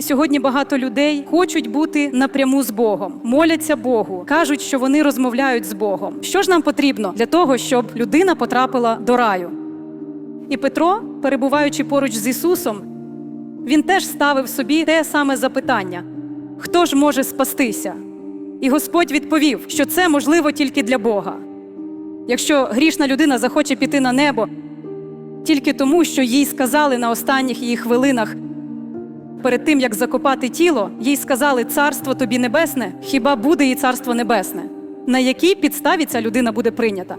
Сьогодні багато людей хочуть бути напряму з Богом, моляться Богу, кажуть, що вони розмовляють з Богом. Що ж нам потрібно для того, щоб людина потрапила до раю? І Петро, перебуваючи поруч з Ісусом, він теж ставив собі те саме запитання: хто ж може спастися? І Господь відповів, що це можливо тільки для Бога. Якщо грішна людина захоче піти на небо тільки тому, що їй сказали на останніх її хвилинах, перед тим як закопати тіло, їй сказали Царство тобі небесне, хіба буде їй царство небесне? На якій підставі ця людина буде прийнята?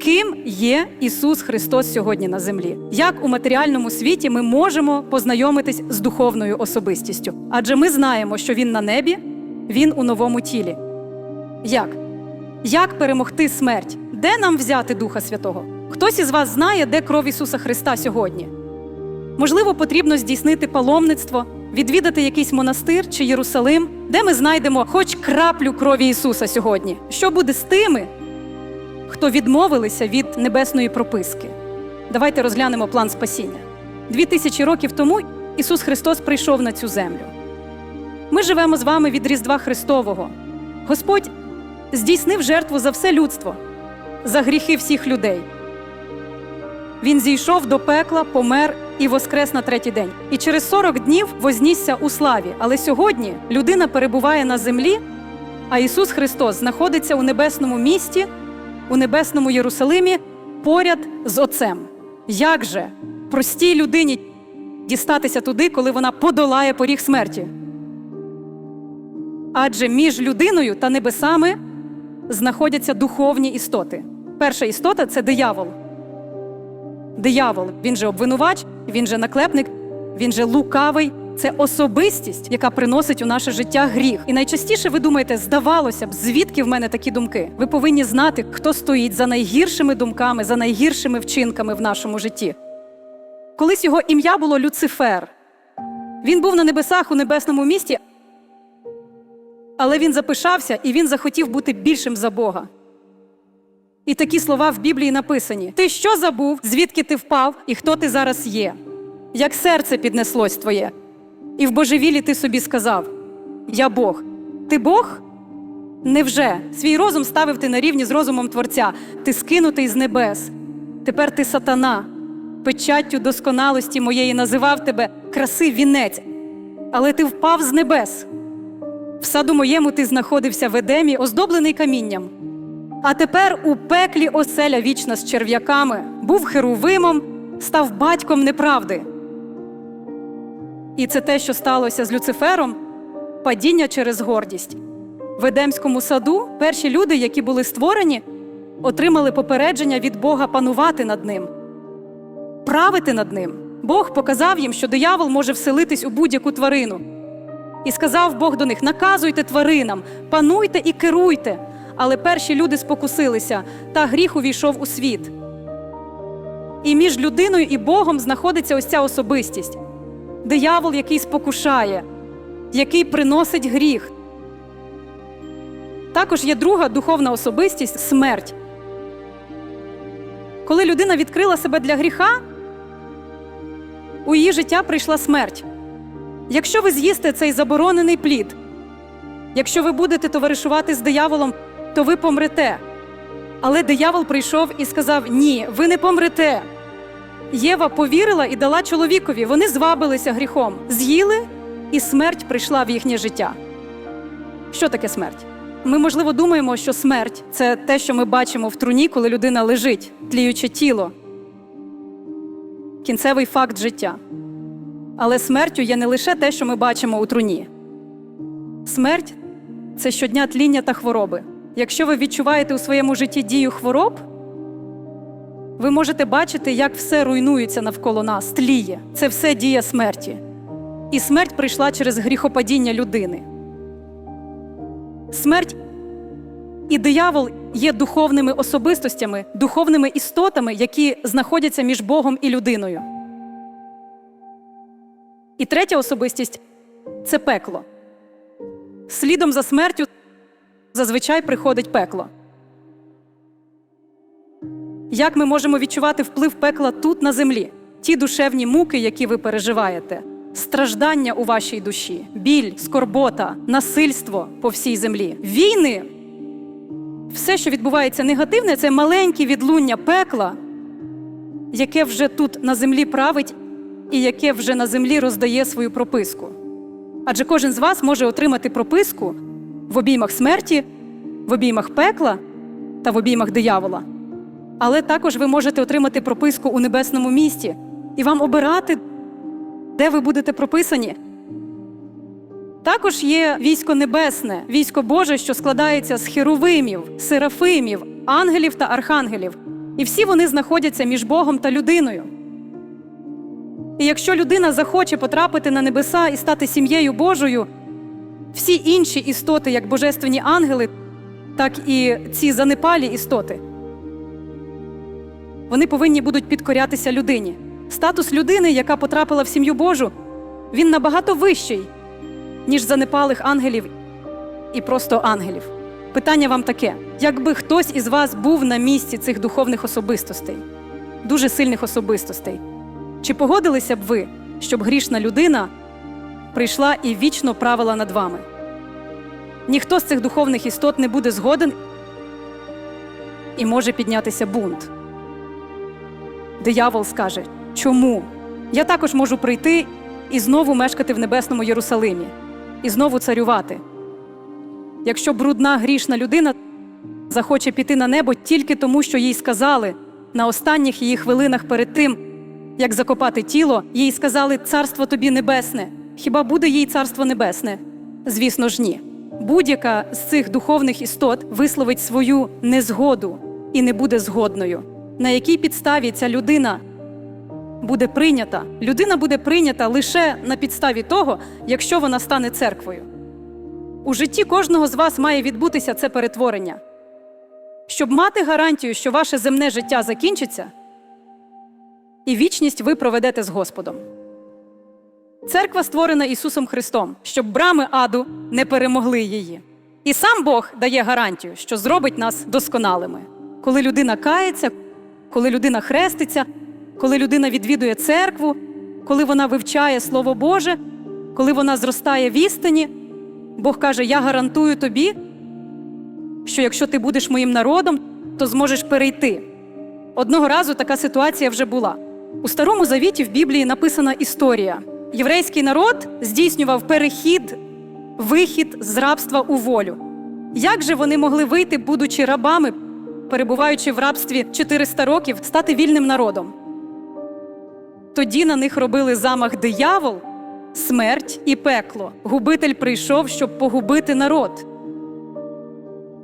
Ким є Ісус Христос сьогодні на землі? Як у матеріальному світі ми можемо познайомитись з духовною особистістю? Адже ми знаємо, що Він на небі, Він у новому тілі. Як? Як перемогти смерть? Де нам взяти Духа Святого? Хтось із вас знає, де кров Ісуса Христа сьогодні? Можливо, потрібно здійснити паломництво, відвідати якийсь монастир чи Єрусалим, де ми знайдемо хоч краплю крові Ісуса сьогодні. Що буде з тими, хто відмовилися від небесної прописки? Давайте розглянемо план спасіння. Дві тисячі років тому Ісус Христос прийшов на цю землю. Ми живемо з вами від Різдва Христового. Господь здійснив жертву за все людство, за гріхи всіх людей. Він зійшов до пекла, помер і воскрес на третій день. І через 40 днів вознісся у славі. Але сьогодні людина перебуває на землі, а Ісус Христос знаходиться у небесному місті, у небесному Єрусалимі поряд з Отцем. Як же простій людині дістатися туди, коли вона подолає поріг смерті? Адже між людиною та небесами знаходяться духовні істоти. Перша істота це диявол. Диявол, він же обвинувач, він же наклепник, він же лукавий. Це особистість, яка приносить у наше життя гріх. І найчастіше ви думаєте, здавалося б, звідки в мене такі думки? Ви повинні знати, хто стоїть за найгіршими думками, за найгіршими вчинками в нашому житті. Колись його ім'я було Люцифер. Він був на небесах у небесному місті, але він запишався і він захотів бути більшим за Бога. І такі слова в Біблії написані: Ти що забув, звідки ти впав і хто ти зараз є? Як серце піднеслось твоє, і в божевілі ти собі сказав: Я Бог. Ти Бог? Невже свій розум ставив ти на рівні з розумом Творця, ти скинутий з небес. Тепер ти сатана, печаттю досконалості моєї називав тебе краси вінець, але ти впав з небес. В саду моєму ти знаходився в Едемі, оздоблений камінням. А тепер у пеклі оселя вічна з черв'яками, був херувимом, став батьком неправди. І це те, що сталося з Люцифером падіння через гордість. В Едемському саду перші люди, які були створені, отримали попередження від Бога панувати над ним, правити над ним. Бог показав їм, що диявол може вселитись у будь-яку тварину. І сказав Бог до них: наказуйте тваринам, пануйте і керуйте. Але перші люди спокусилися, та гріх увійшов у світ. І між людиною і Богом знаходиться ось ця особистість диявол, який спокушає, який приносить гріх. Також є друга духовна особистість смерть. Коли людина відкрила себе для гріха, у її життя прийшла смерть. Якщо ви з'їсте цей заборонений плід, якщо ви будете товаришувати з дияволом, то ви помрете. Але диявол прийшов і сказав: Ні, ви не помрете. Єва повірила і дала чоловікові. Вони звабилися гріхом, з'їли, і смерть прийшла в їхнє життя. Що таке смерть? Ми, можливо, думаємо, що смерть це те, що ми бачимо в труні, коли людина лежить, тліюче тіло, кінцевий факт життя. Але смертю є не лише те, що ми бачимо у труні. Смерть це щодня тління та хвороби. Якщо ви відчуваєте у своєму житті дію хвороб, ви можете бачити, як все руйнується навколо нас, тліє. Це все дія смерті. І смерть прийшла через гріхопадіння людини. Смерть і диявол є духовними особистостями, духовними істотами, які знаходяться між Богом і людиною. І третя особистість це пекло. Слідом за смертю зазвичай приходить пекло. Як ми можемо відчувати вплив пекла тут, на землі? Ті душевні муки, які ви переживаєте, страждання у вашій душі, біль, скорбота, насильство по всій землі. Війни, все, що відбувається негативне, це маленькі відлуння пекла, яке вже тут на землі править і яке вже на землі роздає свою прописку. Адже кожен з вас може отримати прописку в обіймах смерті, в обіймах пекла та в обіймах диявола. Але також ви можете отримати прописку у небесному місті і вам обирати, де ви будете прописані. Також є військо небесне, військо Боже, що складається з херовимів, серафимів, ангелів та архангелів. І всі вони знаходяться між Богом та людиною. І якщо людина захоче потрапити на небеса і стати сім'єю Божою, всі інші істоти, як божественні ангели, так і ці занепалі істоти, вони повинні будуть підкорятися людині. Статус людини, яка потрапила в сім'ю Божу, він набагато вищий, ніж занепалих ангелів і просто ангелів. Питання вам таке: якби хтось із вас був на місці цих духовних особистостей, дуже сильних особистостей, чи погодилися б ви, щоб грішна людина прийшла і вічно правила над вами? Ніхто з цих духовних істот не буде згоден і може піднятися бунт. Диявол скаже, чому? Я також можу прийти і знову мешкати в небесному Єрусалимі, і знову царювати. Якщо брудна грішна людина захоче піти на небо тільки тому, що їй сказали на останніх її хвилинах перед тим, як закопати тіло, їй сказали Царство тобі небесне. Хіба буде їй царство небесне? Звісно ж, ні. Будь-яка з цих духовних істот висловить свою незгоду і не буде згодною. На якій підставі ця людина буде прийнята? Людина буде прийнята лише на підставі того, якщо вона стане церквою. У житті кожного з вас має відбутися це перетворення. Щоб мати гарантію, що ваше земне життя закінчиться, і вічність ви проведете з Господом. Церква створена Ісусом Христом, щоб брами аду не перемогли її. І сам Бог дає гарантію, що зробить нас досконалими. Коли людина кається, коли людина хреститься, коли людина відвідує церкву, коли вона вивчає Слово Боже, коли вона зростає в істині, Бог каже: Я гарантую тобі, що якщо ти будеш моїм народом, то зможеш перейти. Одного разу така ситуація вже була. У Старому Завіті в Біблії написана історія. Єврейський народ здійснював перехід, вихід з рабства у волю. Як же вони могли вийти, будучи рабами, перебуваючи в рабстві 400 років, стати вільним народом? Тоді на них робили замах диявол, смерть і пекло. Губитель прийшов, щоб погубити народ.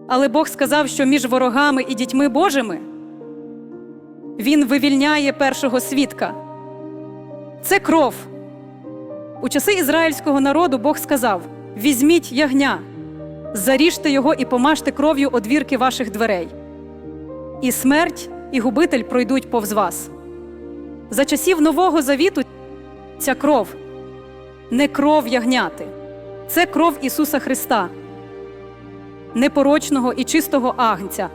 Але Бог сказав, що між ворогами і дітьми Божими Він вивільняє першого свідка. Це кров. У часи ізраїльського народу Бог сказав: візьміть ягня, заріжте його і помажте кров'ю одвірки ваших дверей. І смерть, і губитель пройдуть повз вас. За часів Нового Завіту ця кров не кров ягняти, це кров Ісуса Христа, непорочного і чистого агнця,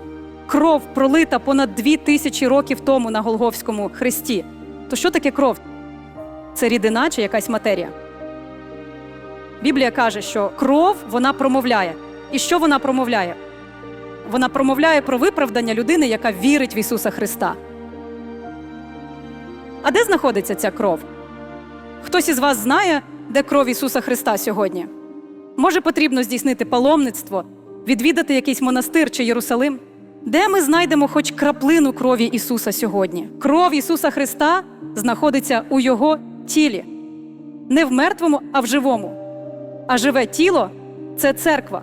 кров пролита понад дві тисячі років тому на Голговському хресті. То що таке кров? Це рідина чи якась матерія? Біблія каже, що кров вона промовляє. І що вона промовляє? Вона промовляє про виправдання людини, яка вірить в Ісуса Христа. А де знаходиться ця кров? Хтось із вас знає, де кров Ісуса Христа сьогодні? Може, потрібно здійснити паломництво, відвідати якийсь монастир чи Єрусалим? Де ми знайдемо хоч краплину крові Ісуса сьогодні? Кров Ісуса Христа знаходиться у Його тілі, не в мертвому, а в живому. А живе тіло це церква.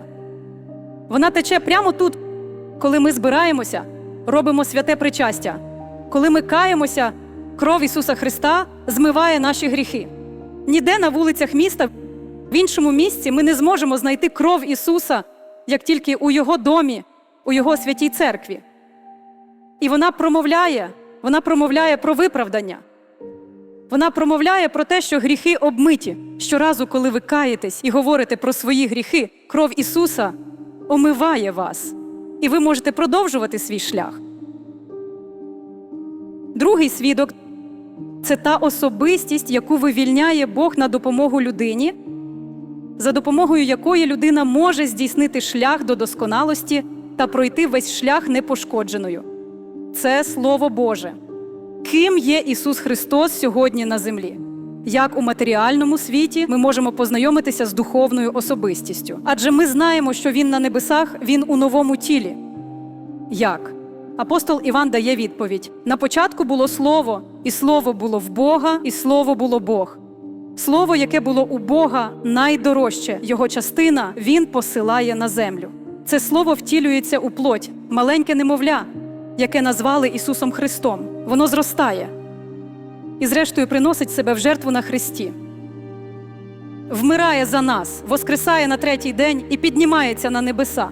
Вона тече прямо тут, коли ми збираємося, робимо святе причастя. Коли ми каємося, кров Ісуса Христа змиває наші гріхи. Ніде на вулицях міста, в іншому місці ми не зможемо знайти кров Ісуса, як тільки у Його домі, у Його святій церкві. І вона промовляє, вона промовляє про виправдання. Вона промовляє про те, що гріхи обмиті. Щоразу, коли ви каєтесь і говорите про свої гріхи, кров Ісуса омиває вас, і ви можете продовжувати свій шлях. Другий свідок це та особистість, яку вивільняє Бог на допомогу людині, за допомогою якої людина може здійснити шлях до досконалості та пройти весь шлях непошкодженою. Це Слово Боже. Ким є Ісус Христос сьогодні на землі? Як у матеріальному світі ми можемо познайомитися з духовною особистістю? Адже ми знаємо, що Він на небесах, Він у новому тілі. Як? Апостол Іван дає відповідь: на початку було слово, і слово було в Бога, і слово було Бог. Слово, яке було у Бога, найдорожче, його частина Він посилає на землю. Це слово втілюється у плоть, маленьке немовля, яке назвали Ісусом Христом. Воно зростає і, зрештою, приносить себе в жертву на Христі. Вмирає за нас, воскресає на третій день і піднімається на небеса.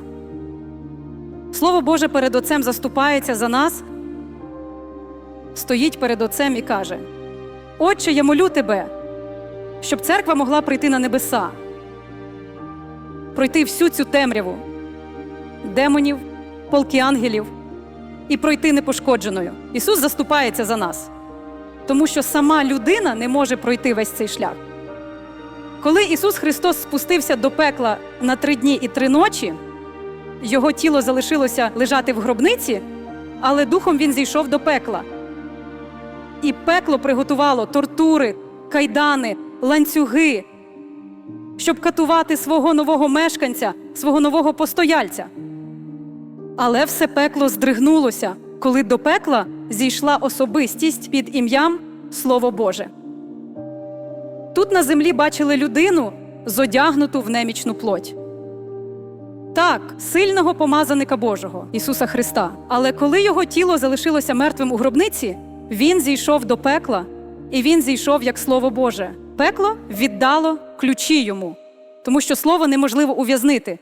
Слово Боже перед Отцем заступається за нас, стоїть перед Отцем і каже: Отче, я молю тебе, щоб церква могла прийти на небеса, пройти всю цю темряву демонів, полки ангелів і пройти непошкодженою. Ісус заступається за нас, тому що сама людина не може пройти весь цей шлях. Коли Ісус Христос спустився до пекла на три дні і три ночі, його тіло залишилося лежати в гробниці, але духом він зійшов до пекла. І пекло приготувало тортури, кайдани, ланцюги, щоб катувати свого нового мешканця, свого нового постояльця. Але все пекло здригнулося, коли до пекла зійшла особистість під ім'ям Слово Боже. Тут на землі бачили людину, зодягнуту в немічну плоть. Так, сильного помазаника Божого Ісуса Христа. Але коли його тіло залишилося мертвим у гробниці, він зійшов до пекла, і він зійшов як Слово Боже. Пекло віддало ключі йому, тому що слово неможливо ув'язнити.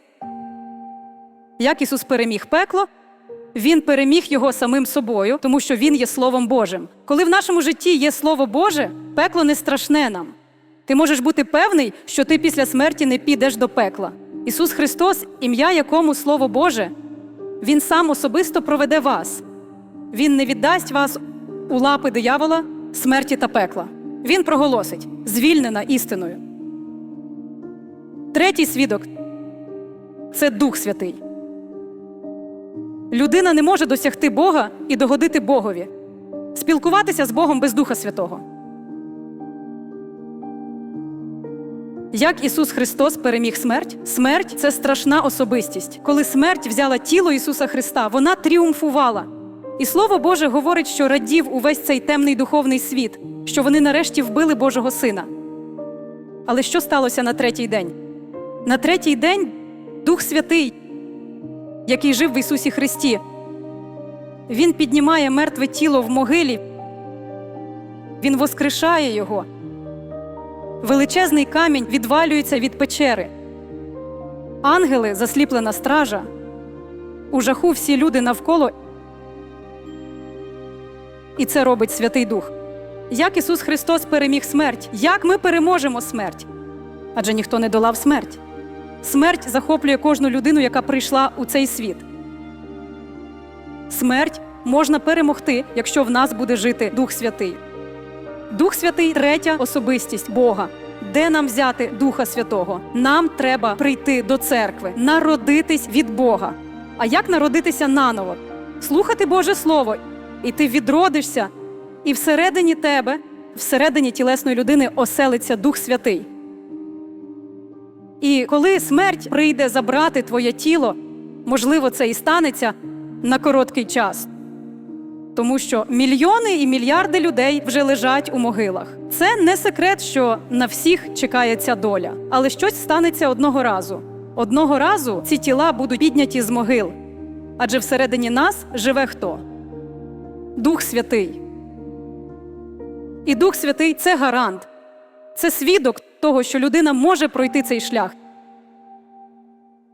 Як Ісус переміг пекло, Він переміг його самим собою, тому що Він є Словом Божим. Коли в нашому житті є Слово Боже, пекло не страшне нам. Ти можеш бути певний, що ти після смерті не підеш до пекла. Ісус Христос, ім'я якому Слово Боже, Він сам особисто проведе вас. Він не віддасть вас у лапи диявола, смерті та пекла. Він проголосить, звільнена істиною. Третій свідок це Дух Святий. Людина не може досягти Бога і догодити Богові, спілкуватися з Богом без Духа Святого. Як Ісус Христос переміг смерть? Смерть це страшна особистість. Коли смерть взяла тіло Ісуса Христа, вона тріумфувала. І Слово Боже говорить, що радів увесь цей темний духовний світ, що вони нарешті вбили Божого Сина. Але що сталося на третій день? На третій день Дух Святий, який жив в Ісусі Христі, Він піднімає мертве тіло в могилі, Він воскрешає його. Величезний камінь відвалюється від печери. Ангели, засліплена стража, у жаху всі люди навколо. І це робить Святий Дух. Як Ісус Христос переміг смерть? Як ми переможемо смерть? Адже ніхто не долав смерть. Смерть захоплює кожну людину, яка прийшла у цей світ. Смерть можна перемогти, якщо в нас буде жити Дух Святий. Дух Святий третя особистість Бога. Де нам взяти Духа Святого? Нам треба прийти до церкви, народитись від Бога. А як народитися наново? Слухати Боже Слово, і ти відродишся, і всередині тебе, всередині тілесної людини оселиться Дух Святий. І коли смерть прийде забрати твоє тіло, можливо, це і станеться на короткий час. Тому що мільйони і мільярди людей вже лежать у могилах. Це не секрет, що на всіх чекає ця доля, але щось станеться одного разу. Одного разу ці тіла будуть підняті з могил. Адже всередині нас живе хто? Дух Святий. І Дух Святий це гарант, це свідок того, що людина може пройти цей шлях.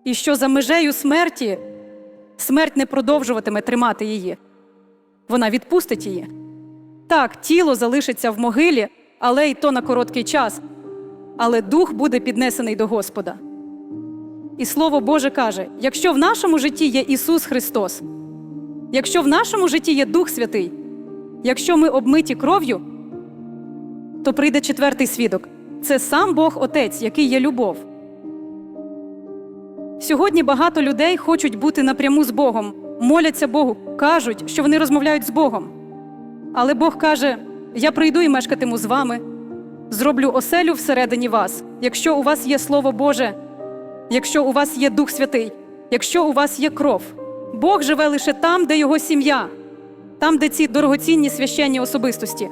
І що за межею смерті смерть не продовжуватиме тримати її вона відпустить її. Так, тіло залишиться в могилі, але й то на короткий час. Але дух буде піднесений до Господа. І Слово Боже каже: якщо в нашому житті є Ісус Христос, якщо в нашому житті є Дух Святий, якщо ми обмиті кров'ю, то прийде четвертий свідок. Це сам Бог Отець, який є любов. Сьогодні багато людей хочуть бути напряму з Богом, моляться Богу, кажуть, що вони розмовляють з Богом. Але Бог каже: Я прийду і мешкатиму з вами, зроблю оселю всередині вас, якщо у вас є Слово Боже, якщо у вас є Дух Святий, якщо у вас є кров. Бог живе лише там, де його сім'я, там, де ці дорогоцінні священні особистості.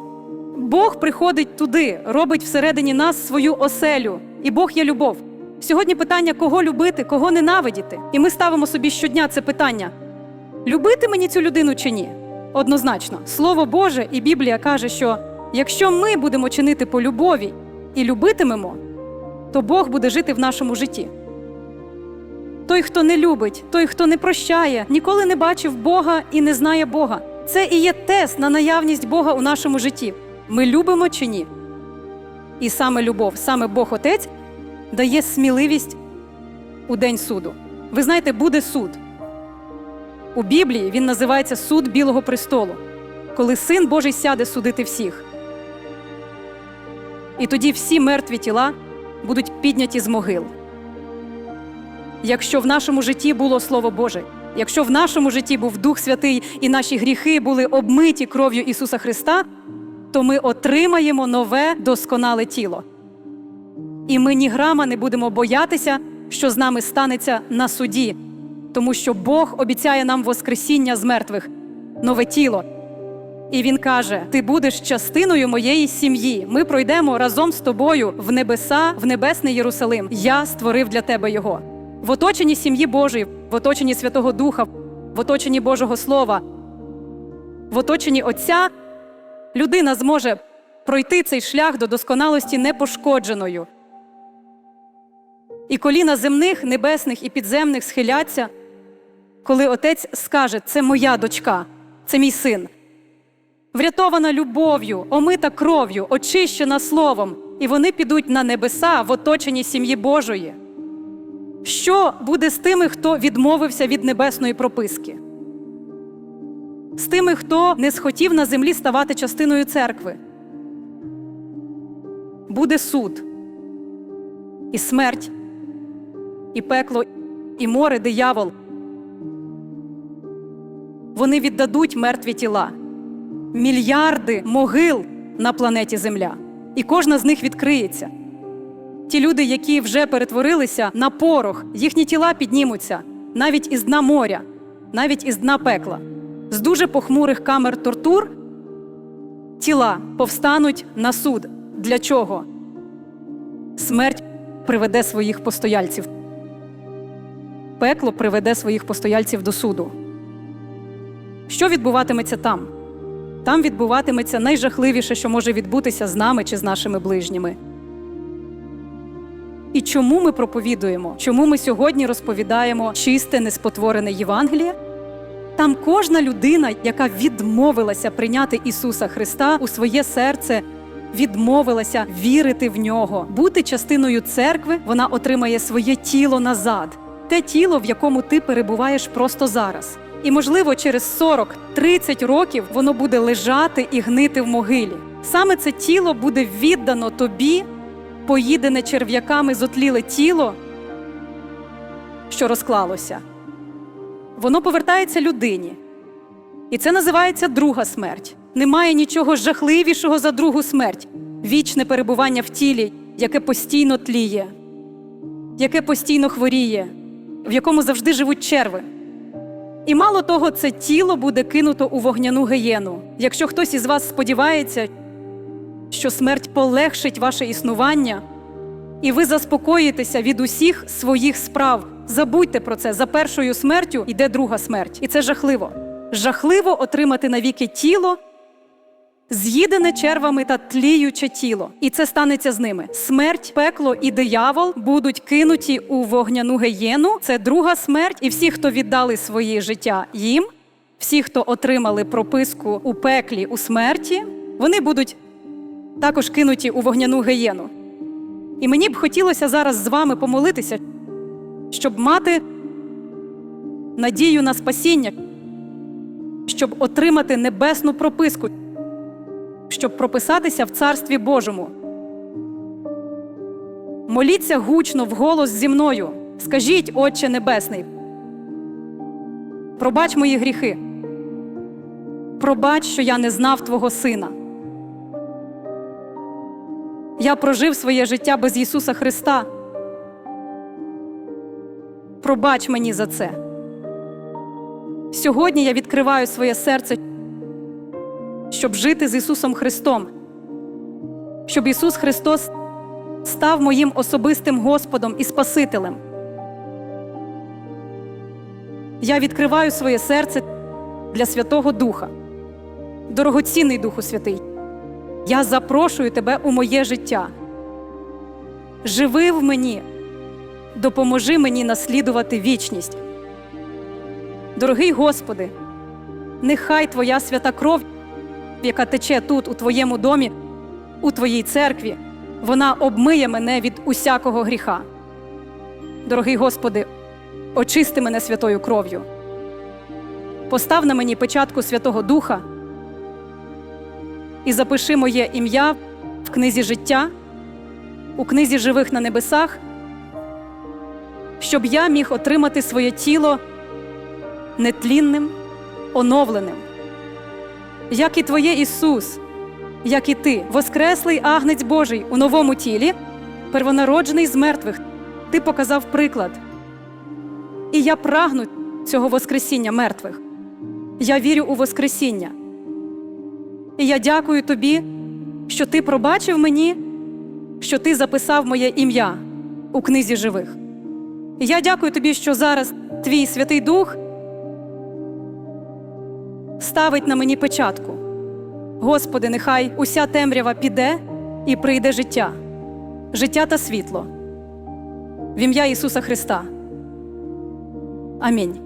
Бог приходить туди, робить всередині нас свою оселю, і Бог є любов. Сьогодні питання, кого любити, кого ненавидіти. І ми ставимо собі щодня це питання: любити мені цю людину чи ні? Однозначно, Слово Боже і Біблія каже, що якщо ми будемо чинити по любові і любитимемо, то Бог буде жити в нашому житті. Той, хто не любить, той, хто не прощає, ніколи не бачив Бога і не знає Бога. Це і є тест на наявність Бога у нашому житті. Ми любимо чи ні? І саме любов, саме Бог Отець дає сміливість у день суду. Ви знаєте, буде суд. У Біблії він називається суд Білого престолу, коли син Божий сяде судити всіх. І тоді всі мертві тіла будуть підняті з могил. Якщо в нашому житті було Слово Боже, якщо в нашому житті був Дух Святий і наші гріхи були обмиті кров'ю Ісуса Христа, то ми отримаємо нове досконале тіло. І ми ні грама не будемо боятися, що з нами станеться на суді, тому що Бог обіцяє нам Воскресіння з мертвих, нове тіло. І він каже: Ти будеш частиною моєї сім'ї. Ми пройдемо разом з тобою в небеса, в небесний Єрусалим. Я створив для тебе його. В оточенні сім'ї Божої, в оточенні Святого Духа, в оточенні Божого Слова, в оточенні Отця людина зможе пройти цей шлях до досконалості непошкодженою. І коліна земних, небесних і підземних схиляться, коли отець скаже: це моя дочка, це мій син. Врятована любов'ю, омита кров'ю, очищена словом, і вони підуть на небеса в оточенні сім'ї Божої. Що буде з тими, хто відмовився від небесної прописки? З тими, хто не схотів на землі ставати частиною церкви? Буде суд і смерть, і пекло, і море, диявол. Вони віддадуть мертві тіла, мільярди могил на планеті Земля, і кожна з них відкриється. Ті люди, які вже перетворилися на порох, їхні тіла піднімуться навіть із дна моря, навіть із дна пекла. З дуже похмурих камер тортур тіла повстануть на суд. Для чого? Смерть приведе своїх постояльців. Пекло приведе своїх постояльців до суду. Що відбуватиметься там? Там відбуватиметься найжахливіше, що може відбутися з нами чи з нашими ближніми. І чому ми проповідуємо? Чому ми сьогодні розповідаємо чисте, неспотворене Євангеліє? Там кожна людина, яка відмовилася прийняти Ісуса Христа у своє серце, відмовилася вірити в нього, бути частиною церкви, вона отримає своє тіло назад, те тіло, в якому ти перебуваєш просто зараз. І, можливо, через 40-30 років воно буде лежати і гнити в могилі. Саме це тіло буде віддано тобі, поїдене черв'яками зотліле тіло, що розклалося. Воно повертається людині. І це називається друга смерть. Немає нічого жахливішого за другу смерть, вічне перебування в тілі, яке постійно тліє, яке постійно хворіє, в якому завжди живуть черви. І мало того, це тіло буде кинуто у вогняну гієну. Якщо хтось із вас сподівається, що смерть полегшить ваше існування, і ви заспокоїтеся від усіх своїх справ. Забудьте про це. За першою смертю йде друга смерть. І це жахливо. Жахливо отримати навіки тіло, з'їдене червами та тліюче тіло. І це станеться з ними. Смерть, пекло і диявол будуть кинуті у вогняну гієну. Це друга смерть. І всі, хто віддали своє життя їм, всі, хто отримали прописку у пеклі у смерті, вони будуть також кинуті у вогняну гієну. І мені б хотілося зараз з вами помолитися, щоб мати надію на спасіння, щоб отримати небесну прописку, щоб прописатися в Царстві Божому. Моліться гучно вголос зі мною. Скажіть, Отче Небесний. Пробач мої гріхи. Пробач, що я не знав Твого Сина. Я прожив своє життя без Ісуса Христа. Пробач мені за це. Сьогодні я відкриваю своє серце, щоб жити з Ісусом Христом, щоб Ісус Христос став моїм особистим Господом і Спасителем. Я відкриваю своє серце для Святого Духа. Дорогоцінний Духу Святий, я запрошую тебе у моє життя. Живи в мені, допоможи мені наслідувати вічність. Дорогий Господи, нехай Твоя свята кров, яка тече тут, у Твоєму домі, у Твоїй церкві, вона обмиє мене від усякого гріха. Дорогий Господи, очисти мене святою кров'ю. Постав на мені печатку Святого Духа і запиши моє ім'я в книзі життя, у книзі живих на небесах, щоб я міг отримати своє тіло нетлінним, оновленим. Як і Твоє Ісус, як і Ти, воскреслий агнець Божий у новому тілі, первонароджений з мертвих, Ти показав приклад. І я прагну цього Воскресіння мертвих. Я вірю у Воскресіння. І я дякую тобі, що ти пробачив мені, що ти записав моє ім'я у книзі живих. Я дякую тобі, що зараз твій Святий Дух ставить на мені печатку. Господи, нехай уся темрява піде і прийде життя, життя та світло. В ім'я Ісуса Христа. Амінь.